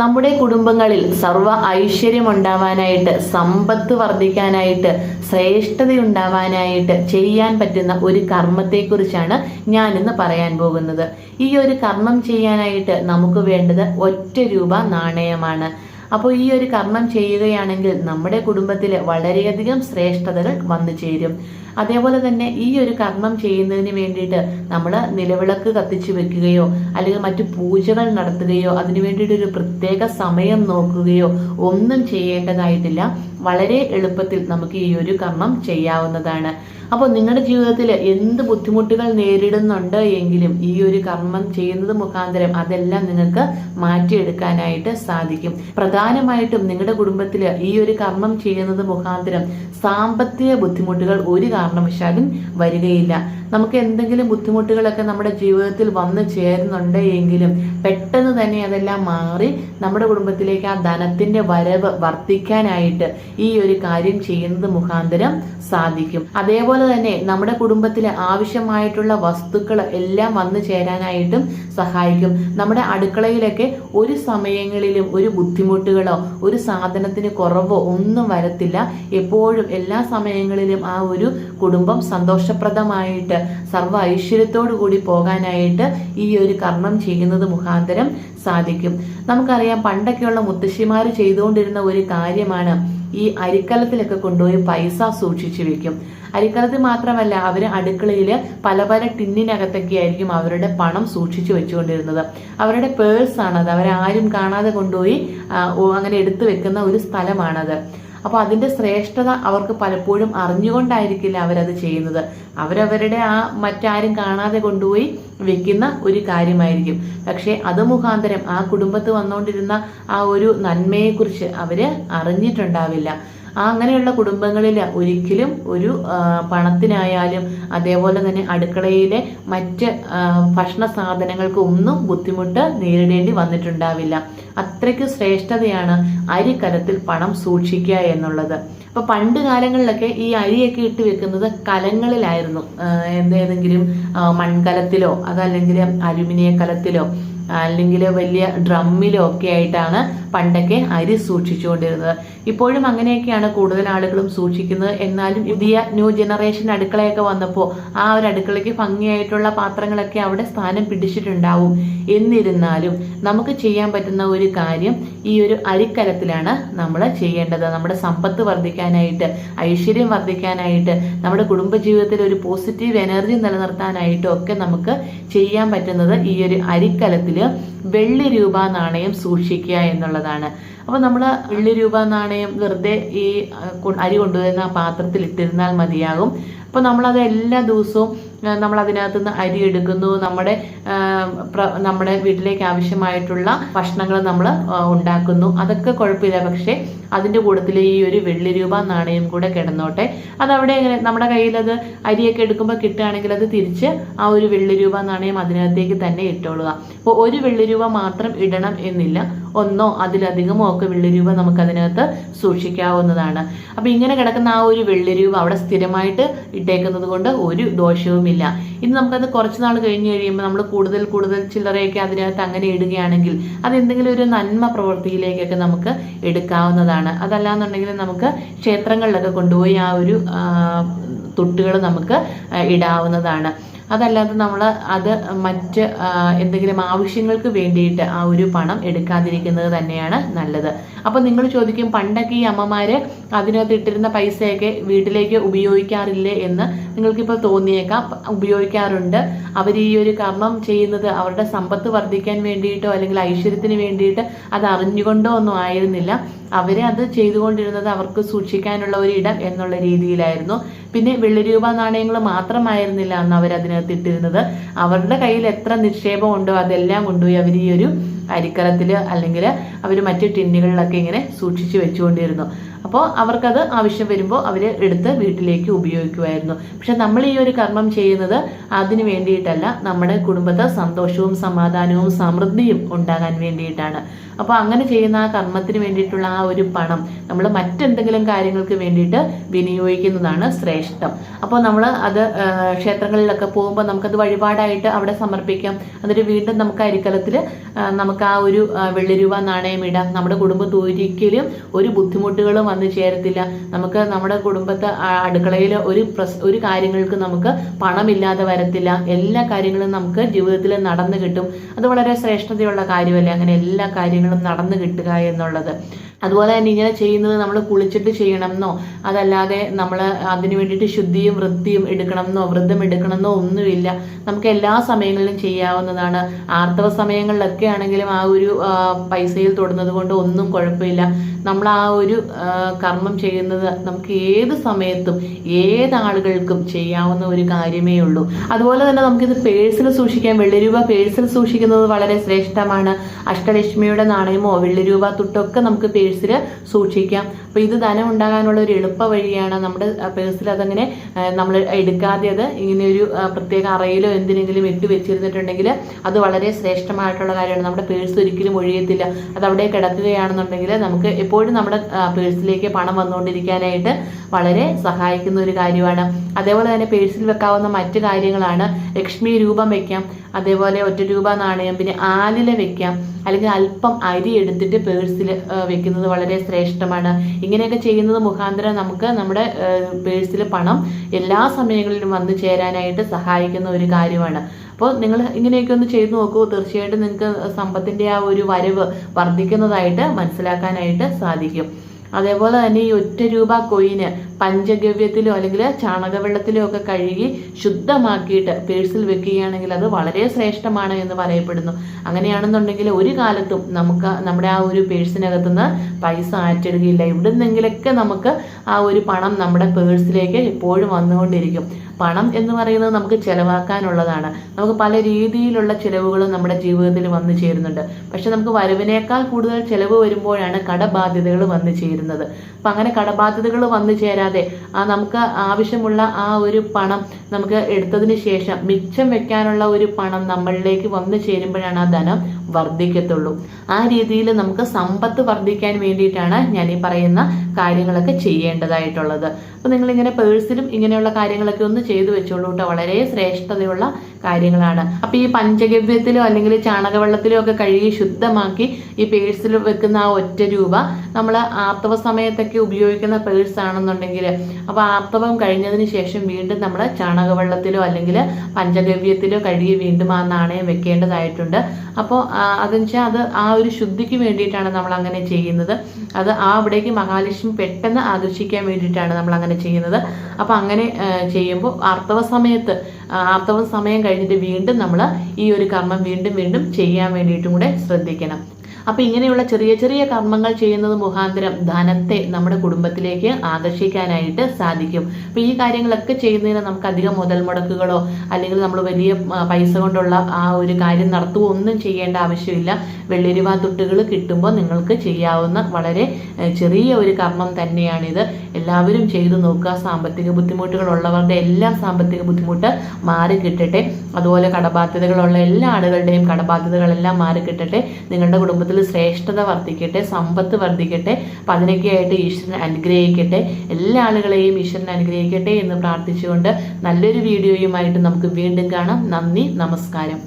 നമ്മുടെ കുടുംബങ്ങളിൽ സർവ ഐശ്വര്യം ഉണ്ടാവാനായിട്ട് സമ്പത്ത് വർദ്ധിക്കാനായിട്ട് ശ്രേഷ്ഠതയുണ്ടാവാനായിട്ട് ചെയ്യാൻ പറ്റുന്ന ഒരു കർമ്മത്തെക്കുറിച്ചാണ് ഞാൻ ഇന്ന് പറയാൻ പോകുന്നത്. ഈ ഒരു കർമ്മം ചെയ്യാനായിട്ട് നമുക്ക് വേണ്ടത് ഒറ്റ രൂപ നാണയമാണ്. അപ്പോൾ ഈ ഒരു കർമ്മം ചെയ്യുകയാണെങ്കിൽ നമ്മുടെ കുടുംബത്തിൽ വളരെയധികം ശ്രേഷ്ഠതകൾ വന്നു ചേരും. അതേപോലെ തന്നെ ഈ ഒരു കർമ്മം ചെയ്യുന്നതിന് വേണ്ടിയിട്ട് നമ്മൾ നിലവിളക്ക് കത്തിച്ചു വെക്കുകയോ അല്ലെങ്കിൽ മറ്റു പൂജകൾ നടത്തുകയോ അതിനു വേണ്ടിയിട്ട് ഒരു പ്രത്യേക സമയം നോക്കുകയോ ഒന്നും ചെയ്യേണ്ടതായിട്ടില്ല. വളരെ എളുപ്പത്തിൽ നമുക്ക് ഈ ഒരു കർമ്മം ചെയ്യാവുന്നതാണ്. അപ്പോൾ നിങ്ങളുടെ ജീവിതത്തിൽ എന്ത് ബുദ്ധിമുട്ടുകൾ നേരിടുന്നുണ്ട് എങ്കിലും ഈ ഒരു കർമ്മം ചെയ്യുന്നത് മുഖാന്തരം അതെല്ലാം നിങ്ങൾക്ക് മാറ്റിയെടുക്കാനായിട്ട് സാധിക്കും. പ്രധാനമായിട്ടും നിങ്ങളുടെ കുടുംബത്തിൽ ഈ ഒരു കർമ്മം ചെയ്യുന്നത് മുഖാന്തരം സാമ്പത്തിക ബുദ്ധിമുട്ടുകൾ ഒരു കാരണവശാലും വരികയില്ല. നമുക്ക് എന്തെങ്കിലും ബുദ്ധിമുട്ടുകളൊക്കെ നമ്മുടെ ജീവിതത്തിൽ വന്നു ചേരുന്നുണ്ട് എങ്കിലും പെട്ടെന്ന് തന്നെ അതെല്ലാം മാറി നമ്മുടെ കുടുംബത്തിലേക്ക് ആ ധനത്തിന്റെ വരവ് വർദ്ധിക്കാനായിട്ട് ഈ ഒരു കാര്യം ചെയ്യുന്നത് മുഖാന്തരം സാധിക്കും. അതേപോലെ തന്നെ നമ്മുടെ കുടുംബത്തിലെ ആവശ്യമായിട്ടുള്ള വസ്തുക്കൾ എല്ലാം വന്നു ചേരാനായിട്ടും സഹായിക്കും. നമ്മുടെ അടുക്കളയിലൊക്കെ ഒരു സമയങ്ങളിലും ഒരു ബുദ്ധിമുട്ടുകളോ ഒരു സാധനത്തിന് കുറവോ ഒന്നും വരത്തില്ല. എപ്പോഴും എല്ലാ സമയങ്ങളിലും ആ ഒരു കുടുംബം സന്തോഷപ്രദമായിട്ട് സർവ ഐശ്വര്യത്തോടു കൂടി പോകാനായിട്ട് ഈ ഒരു കർമ്മം ചെയ്യുന്നത് മുഖാന്തരം സാധിക്കും. നമുക്കറിയാം പണ്ടൊക്കെയുള്ള മുത്തശ്ശിമാർ ചെയ്തുകൊണ്ടിരുന്ന ഒരു കാര്യമാണ് ഈ അരിക്കലത്തിലൊക്കെ കൊണ്ടുപോയി പൈസ സൂക്ഷിച്ചു വെക്കും. അരിക്കലത്തിൽ മാത്രമല്ല അവർ അടുക്കളയിൽ പല പല ടിന്നിനകത്തൊക്കെ ആയിരിക്കും അവരുടെ പണം സൂക്ഷിച്ചു വെച്ചുകൊണ്ടിരുന്നത്. അവരുടെ പേഴ്സ് ആണത്. അവരാരും കാണാതെ കൊണ്ടുപോയി അങ്ങനെ എടുത്തു വെക്കുന്ന ഒരു സ്ഥലമാണത്. അപ്പോൾ അതിന്റെ ശ്രേഷ്ഠത അവർക്ക് പലപ്പോഴും അറിഞ്ഞുകൊണ്ടായിരിക്കില്ല അവരത് ചെയ്യുന്നത്. അവരവരുടെ ആ മറ്റാരും കാണാതെ കൊണ്ടുപോയി വെക്കുന്ന ഒരു കാര്യമായിരിക്കും. പക്ഷേ അത് മുഖാന്തരം ആ കുടുംബത്ത് വന്നുകൊണ്ടിരുന്ന ആ ഒരു നന്മയെക്കുറിച്ച് അവർ അറിഞ്ഞിട്ടുണ്ടാവില്ല. അങ്ങനെയുള്ള കുടുംബങ്ങളിൽ ഒരിക്കലും ഒരു പണത്തിനായാലും അതേപോലെ തന്നെ അടുക്കളയിലെ മറ്റ് ഭക്ഷണ സാധനങ്ങൾക്ക് ഒന്നും ബുദ്ധിമുട്ട് നേരിടേണ്ടി വന്നിട്ടുണ്ടാവില്ല. അത്രയ്ക്ക് ശ്രേഷ്ഠതയാണ് അരിക്കലത്തിൽ പണം സൂക്ഷിക്കുക എന്നുള്ളത്. അപ്പൊ പണ്ട് കാലങ്ങളിലൊക്കെ ഈ അരിയൊക്കെ ഇട്ട് വെക്കുന്നത് കലങ്ങളിലായിരുന്നു. എന്തേതെങ്കിലും മൺകലത്തിലോ അതല്ലെങ്കിൽ അലുമിനിയ കലത്തിലോ. അല്ലെങ്കിൽ വലിയ ഡ്രമ്മിലോ ഒക്കെ ആയിട്ടാണ് പണ്ടൊക്കെ അരി സൂക്ഷിച്ചുകൊണ്ടിരുന്നത്. ഇപ്പോഴും അങ്ങനെയൊക്കെയാണ് കൂടുതൽ ആളുകളും സൂക്ഷിക്കുന്നത്. എന്നാലും പുതിയ ന്യൂ ജനറേഷൻ അടുക്കളയൊക്കെ വന്നപ്പോൾ ആ ഒരു അടുക്കളയ്ക്ക് ഭംഗിയായിട്ടുള്ള പാത്രങ്ങളൊക്കെ അവിടെ സ്ഥാനം പിടിച്ചിട്ടുണ്ടാവും. എന്നിരുന്നാലും നമുക്ക് ചെയ്യാൻ പറ്റുന്ന ഒരു കാര്യം ഈ ഒരു അരിക്കലത്തിലാണ് നമ്മൾ ചെയ്യേണ്ടത്. നമ്മുടെ സമ്പത്ത് വർദ്ധിക്കാനായിട്ട് ഐശ്വര്യം വർദ്ധിക്കാനായിട്ട് നമ്മുടെ കുടുംബജീവിതത്തിൽ ഒരു പോസിറ്റീവ് എനർജി നിലനിർത്താനായിട്ടും ഒക്കെ നമുക്ക് ചെയ്യാൻ പറ്റുന്നത് ഈ ഒരു അരിക്കലത്തിൽ വെള്ളി രൂപ നാണയം സൂക്ഷിക്കുക എന്നുള്ളതാണ്. അപ്പോൾ നമ്മൾ വെള്ളി രൂപ നാണയം വെറുതെ ഈ അരി കൊണ്ടുവരുന്ന പാത്രത്തിൽ ഇട്ടിരുന്നാൽ മതിയാകും. അപ്പോൾ നമ്മളത് എല്ലാ ദിവസവും നമ്മൾ അതിനകത്ത് നിന്ന് അരി എടുക്കുന്നു. നമ്മുടെ നമ്മുടെ വീട്ടിലേക്ക് ആവശ്യമായിട്ടുള്ള ഭക്ഷണങ്ങൾ നമ്മൾ ഉണ്ടാക്കുന്നു. അതൊക്കെ കുഴപ്പമില്ല. പക്ഷേ അതിന്റെ കൂട്ടത്തിൽ ഈ ഒരു വെള്ളി രൂപ നാണയം കൂടെ കിടന്നോട്ടെ. അതവിടെ എങ്ങനെ നമ്മുടെ കയ്യിൽ അത് അരിയൊക്കെ എടുക്കുമ്പോൾ കിട്ടുകയാണെങ്കിൽ അത് തിരിച്ച് ആ ഒരു വെള്ളി രൂപ നാണയം അതിനകത്തേക്ക് തന്നെ ഇട്ടോളുക. അപ്പോൾ ഒരു വെള്ളി രൂപ മാത്രം ഇടണം എന്നില്ല. ഒന്നോ അതിലധികമോ ഒക്കെ വെള്ളി രൂപ നമുക്ക് അതിനകത്ത് സൂക്ഷിക്കാവുന്നതാണ്. അപ്പോൾ ഇങ്ങനെ കിടക്കുന്ന ആ ഒരു വെള്ളി രൂപ അവിടെ സ്ഥിരമായിട്ട് ഇട്ടേക്കുന്നത് കൊണ്ട് ഒരു ദോഷവുമില്ല. ഇനി നമുക്കത് കുറച്ച് നാൾ കഴിഞ്ഞ് കഴിയുമ്പോൾ നമ്മൾ കൂടുതൽ കൂടുതൽ ചില്ലറയൊക്കെ അതിനകത്ത് അങ്ങനെ ഇടുകയാണെങ്കിൽ അത് എന്തെങ്കിലും ഒരു നന്മ പ്രവൃത്തിയിലേക്കൊക്കെ നമുക്ക് എടുക്കാവുന്നതാണ്. അതല്ലാന്നുണ്ടെങ്കിൽ നമുക്ക് ക്ഷേത്രങ്ങളിലൊക്കെ കൊണ്ടുപോയി ആ ഒരു തുട്ടുകൾ നമുക്ക് ഇടാവുന്നതാണ്. അതല്ലാതെ നമ്മൾ അത് മറ്റ് എന്തെങ്കിലും ആവശ്യങ്ങൾക്ക് വേണ്ടിയിട്ട് ആ ഒരു പണം എടുക്കാതിരിക്കുന്നത് തന്നെയാണ് നല്ലത്. അപ്പോൾ നിങ്ങൾ ചോദിക്കും പണ്ടൊക്കെ ഈ അമ്മമാര് അതിനകത്ത് ഇട്ടിരുന്ന പൈസയൊക്കെ വീട്ടിലേക്ക് ഉപയോഗിക്കാറില്ലേ എന്ന് നിങ്ങൾക്കിപ്പോൾ തോന്നിയേക്കാം. ഉപയോഗിക്കാറുണ്ട്. അവർ ഈ ഒരു കർമ്മം ചെയ്യുന്നത് അവരുടെ സമ്പത്ത് വർദ്ധിക്കാൻ വേണ്ടിയിട്ടോ അല്ലെങ്കിൽ ഐശ്വര്യത്തിന് വേണ്ടിയിട്ട് അത് അറിഞ്ഞുകൊണ്ടോ ഒന്നും ആയിരുന്നില്ല. അവരെ അത് ചെയ്തുകൊണ്ടിരുന്നത് അവർക്ക് സൂക്ഷിക്കാനുള്ള ഒരു ഇടം എന്നുള്ള രീതിയിലായിരുന്നു. പിന്നെ വെള്ളി രൂപ നാണയങ്ങൾ മാത്രമായിരുന്നില്ല അന്ന് അവർ അതിനകത്ത് ഇട്ടിരുന്നത് അവരുടെ കയ്യിൽ എത്ര നിക്ഷേപം ഉണ്ടോ അതെല്ലാം കൊണ്ടുപോയി അവർ ഈ ഒരു അരിക്കലത്തിൽ അല്ലെങ്കിൽ അവർ മറ്റു ടിന്നുകളിലൊക്കെ ഇങ്ങനെ സൂക്ഷിച്ചു വെച്ചുകൊണ്ടിരുന്നു. അപ്പോൾ അവർക്കത് ആവശ്യം വരുമ്പോൾ അവർ എടുത്ത് വീട്ടിലേക്ക് ഉപയോഗിക്കുമായിരുന്നു പക്ഷെ നമ്മൾ ഈ ഒരു കർമ്മം ചെയ്യുന്നത് അതിന് വേണ്ടിയിട്ടല്ല നമ്മുടെ കുടുംബത്തെ സന്തോഷവും സമാധാനവും സമൃദ്ധിയും ഉണ്ടാകാൻ വേണ്ടിയിട്ടാണ്. അപ്പോൾ അങ്ങനെ ചെയ്യുന്ന ആ കർമ്മത്തിന് വേണ്ടിയിട്ടുള്ള ആ ഒരു പണം നമ്മൾ മറ്റെന്തെങ്കിലും കാര്യങ്ങൾക്ക് വേണ്ടിയിട്ട് വിനിയോഗിക്കുന്നതാണ് ശ്രേഷ്ഠം. അപ്പോൾ നമ്മൾ അത് ക്ഷേത്രങ്ങളിലൊക്കെ പോകുമ്പോൾ നമുക്കത് വഴിപാടായിട്ട് അവിടെ സമർപ്പിക്കാം. എന്നിട്ട് വീണ്ടും നമുക്ക് അരിക്കലത്തിൽ നമുക്ക് ആ ഒരു വെള്ളി രൂപ നാണയം ഇടാം. നമ്മുടെ കുടുംബത്തിൽ ഒരിക്കലും ഒരു ബുദ്ധിമുട്ടുകളും വന്നു ചേരത്തില്ല. നമുക്ക് നമ്മുടെ കുടുംബത്തെ അടുക്കളയിൽ ഒരു ഒരു കാര്യങ്ങൾക്ക് നമുക്ക് പണമില്ലാതെ വരത്തില്ല. എല്ലാ കാര്യങ്ങളും നമുക്ക് ജീവിതത്തിൽ നടന്നു കിട്ടും. അത് വളരെ ശ്രേഷ്ഠതയുള്ള കാര്യമല്ലേ? അങ്ങനെ എല്ലാ കാര്യങ്ങളും നടന്നു കിട്ടുക എന്നുള്ളത്. അതുപോലെ തന്നെ ഇങ്ങനെ ചെയ്യുന്നത് നമ്മൾ കുളിച്ചിട്ട് ചെയ്യണമെന്നോ അതല്ലാതെ നമ്മൾ അതിന് വേണ്ടിയിട്ട് ശുദ്ധിയും വൃത്തിയും വൃദ്ധം വ്രതം എടുക്കണമെന്നോ ഒന്നുമില്ല. നമുക്ക് എല്ലാ സമയങ്ങളിലും ചെയ്യാവുന്നതാണ്. ആർത്തവ സമയങ്ങളിലൊക്കെ ആണെങ്കിലും ആ ഒരു പൈസയിൽ തൊടുന്നത് കൊണ്ട് ഒന്നും കുഴപ്പമില്ല. നമ്മൾ ആ ഒരു കർമ്മം ചെയ്യുന്നത് നമുക്ക് ഏത് സമയത്തും ഏത് ആളുകൾക്കും ചെയ്യാവുന്ന ഒരു കാര്യമേ ഉള്ളൂ. അതുപോലെ തന്നെ നമുക്കിത് പേഴ്സിൽ സൂക്ഷിക്കാം. വെള്ളി രൂപ പേഴ്സിൽ സൂക്ഷിക്കുന്നത് വളരെ ശ്രേഷ്ഠമാണ്. അഷ്ടലക്ഷ്മിയുടെ നാണയമോ വെള്ളി രൂപ തുട്ടൊക്കെ നമുക്ക് പേഴ്സിൽ സൂക്ഷിക്കാം. അപ്പോൾ ഇത് ധനം ഉണ്ടാകാനുള്ള ഒരു എളുപ്പ വഴിയാണ് നമ്മുടെ പേഴ്സിൽ അതങ്ങനെ നമ്മൾ എടുക്കാതെ അത് ഇങ്ങനെ ഒരു പ്രത്യേക അറയിലോ എന്തിനെങ്കിലും ഇട്ട് വെച്ചിരുന്നിട്ടുണ്ടെങ്കിൽ അത് വളരെ ശ്രേഷ്ഠമായിട്ടുള്ള കാര്യമാണ്. നമ്മുടെ പേഴ്സ് ഒരിക്കലും ഒഴിയത്തില്ല. അത് അവിടെ കിടക്കുകയാണെന്നുണ്ടെങ്കിൽ നമുക്ക് എപ്പോഴും നമ്മുടെ പേഴ്സിലേക്ക് പണം വന്നുകൊണ്ടിരിക്കാനായിട്ട് വളരെ സഹായിക്കുന്ന ഒരു കാര്യമാണ്. അതേപോലെ തന്നെ പേഴ്സിൽ വെക്കാവുന്ന മറ്റു കാര്യങ്ങളാണ്. ലക്ഷ്മി രൂപം വെക്കാം അതേപോലെ ഒറ്റ രൂപ നാണയം പിന്നെ ആലില വെക്കാം അല്ലെങ്കിൽ അല്പം അരി എടുത്തിട്ട് പേഴ്സിൽ വെക്കുന്നത് വളരെ ശ്രേഷ്ഠമാണ്. ഇങ്ങനെയൊക്കെ ചെയ്യുന്നത് മുഖാന്തരം നമുക്ക് നമ്മുടെ പേഴ്സിൽ പണം എല്ലാ സമയങ്ങളിലും വന്നു ചേരാനായിട്ട് സഹായിക്കുന്ന ഒരു കാര്യമാണ്. അപ്പോൾ നിങ്ങൾ ഇങ്ങനെയൊക്കെ ഒന്ന് ചെയ്തു നോക്കൂ. തീർച്ചയായിട്ടും നിങ്ങൾക്ക് സമ്പത്തിന്റെ ആ ഒരു വരവ് വർദ്ധിക്കുന്നതായിട്ട് മനസ്സിലാക്കാനായിട്ട് സാധിക്കും. അതേപോലെ തന്നെ ഈ ഒറ്റ രൂപ കൊയിന് പഞ്ചഗവ്യത്തിലോ അല്ലെങ്കിൽ ചാണകവെള്ളത്തിലോ ഒക്കെ കഴുകി ശുദ്ധമാക്കിയിട്ട് പേഴ്സിൽ വെക്കുകയാണെങ്കിൽ അത് വളരെ ശ്രേഷ്ഠമാണ് എന്ന് പറയപ്പെടുന്നു. അങ്ങനെയാണെന്നുണ്ടെങ്കിൽ ഒരു കാലത്തും നമുക്ക് നമ്മുടെ ആ ഒരു പേഴ്സിനകത്തുനിന്ന് പൈസ ആറ്റിടുകയില്ല. എവിടുന്നെങ്കിലൊക്കെ നമുക്ക് ആ ഒരു പണം നമ്മുടെ പേഴ്സിലേക്ക് എപ്പോഴും വന്നുകൊണ്ടിരിക്കും. പണം എന്ന് പറയുന്നത് നമുക്ക് ചിലവാക്കാനുള്ളതാണ്. നമുക്ക് പല രീതിയിലുള്ള ചിലവുകളും നമ്മുടെ ജീവിതത്തിൽ വന്നു ചേരുന്നുണ്ട്. പക്ഷെ നമുക്ക് വരവിനേക്കാൾ കൂടുതൽ ചിലവ് വരുമ്പോഴാണ് കടബാധ്യതകൾ വന്നു ചേരുന്നത്. അപ്പം അങ്ങനെ കടബാധ്യതകൾ വന്നു ചേരാതെ ആ നമുക്ക് ആവശ്യമുള്ള ആ ഒരു പണം നമുക്ക് എടുത്തതിന് ശേഷം മിച്ചം വെക്കാനുള്ള ഒരു പണം നമ്മളിലേക്ക് വന്നു ചേരുമ്പോഴാണ് ആ ധനം വർദ്ധിക്കത്തുള്ളൂ. ആ രീതിയിൽ നമുക്ക് സമ്പത്ത് വർദ്ധിക്കാൻ വേണ്ടിയിട്ടാണ് ഞാൻ ഈ പറയുന്ന കാര്യങ്ങളൊക്കെ ചെയ്യേണ്ടതായിട്ടുള്ളത്. അപ്പോൾ നിങ്ങളിങ്ങനെ പേഴ്സിലും ഇങ്ങനെയുള്ള കാര്യങ്ങളൊക്കെ ഒന്ന് ചെയ്തു വെച്ചോളൂ കേട്ടോ. വളരെ ശ്രേഷ്ഠതയുള്ള കാര്യങ്ങളാണ്. അപ്പോൾ ഈ പഞ്ചഗവ്യത്തിലോ അല്ലെങ്കിൽ ചാണകവെള്ളത്തിലോ ഒക്കെ കഴുകി ശുദ്ധമാക്കി ഈ പേഴ്സിൽ വെക്കുന്ന ആ ഒറ്റ രൂപ നമ്മൾ ആർത്തവ സമയത്തൊക്കെ ഉപയോഗിക്കുന്ന പേഴ്സ് ആണെന്നുണ്ടെങ്കിൽ അപ്പോൾ ആർത്തവം കഴിഞ്ഞതിന് ശേഷം വീണ്ടും നമ്മൾ ചാണകവെള്ളത്തിലോ അല്ലെങ്കിൽ പഞ്ചഗവ്യത്തിലോ കഴുകി വീണ്ടും ആ നാണയം വെക്കേണ്ടതായിട്ടുണ്ട്. അപ്പോൾ അതെന്ന് വെച്ചാൽ അത് ആ ഒരു ശുദ്ധിക്ക് വേണ്ടിയിട്ടാണ് നമ്മൾ അങ്ങനെ ചെയ്യുന്നത്. അത് ആ അവിടേക്ക് മഹാലക്ഷ്മി പെട്ടെന്ന് ആകർഷിക്കാൻ വേണ്ടിയിട്ടാണ് നമ്മൾ അങ്ങനെ ചെയ്യുന്നത്. അപ്പോൾ അങ്ങനെ ചെയ്യുമ്പോൾ ആർത്തവ സമയത്ത് ആർത്തവ സമയം കഴിഞ്ഞിട്ട് വീണ്ടും നമ്മൾ ഈ ഒരു കർമ്മം വീണ്ടും വീണ്ടും ചെയ്യാൻ വേണ്ടിയിട്ടും കൂടെ ശ്രദ്ധിക്കണം. അപ്പോൾ ഇങ്ങനെയുള്ള ചെറിയ ചെറിയ കർമ്മങ്ങൾ ചെയ്യുന്നത് മുഖാന്തരം ധനത്തെ നമ്മുടെ കുടുംബത്തിലേക്ക് ആകർഷിക്കാനായിട്ട് സാധിക്കും. അപ്പോൾ ഈ കാര്യങ്ങളൊക്കെ ചെയ്യുന്നതിന് നമുക്ക് അധികം മുതൽ മുടക്കുകളോ അല്ലെങ്കിൽ നമ്മൾ വലിയ പൈസ കൊണ്ടുള്ള ആ ഒരു കാര്യം നടത്തുകയോ ഒന്നും ചെയ്യേണ്ട ആവശ്യമില്ല. വെള്ളിരുവ തുട്ടുകൾ കിട്ടുമ്പോൾ നിങ്ങൾക്ക് ചെയ്യാവുന്ന വളരെ ചെറിയ ഒരു കർമ്മം തന്നെയാണിത്. എല്ലാവരും ചെയ്തു നോക്കുക. സാമ്പത്തിക ബുദ്ധിമുട്ടുകൾ ഉള്ളവരുടെ എല്ലാ സാമ്പത്തിക ബുദ്ധിമുട്ട് മാറി കിട്ടട്ടെ. അതുപോലെ കടബാധ്യതകളുള്ള എല്ലാ ആളുകളുടെയും കടബാധ്യതകളെല്ലാം മാറി കിട്ടട്ടെ. നിങ്ങളുടെ കുടുംബത്തിൽ ശ്രേഷ്ഠത വർദ്ധിക്കട്ടെ സമ്പത്ത് വർദ്ധിക്കട്ടെ അപ്പം അതിനൊക്കെയായിട്ട് ഈശ്വരൻ അനുഗ്രഹിക്കട്ടെ എല്ലാ ആളുകളെയും ഈശ്വരൻ അനുഗ്രഹിക്കട്ടെ എന്ന് പ്രാർത്ഥിച്ചുകൊണ്ട് നല്ലൊരു വീഡിയോയുമായിട്ട് നമുക്ക് വീണ്ടും കാണാം. നന്ദി നമസ്കാരം.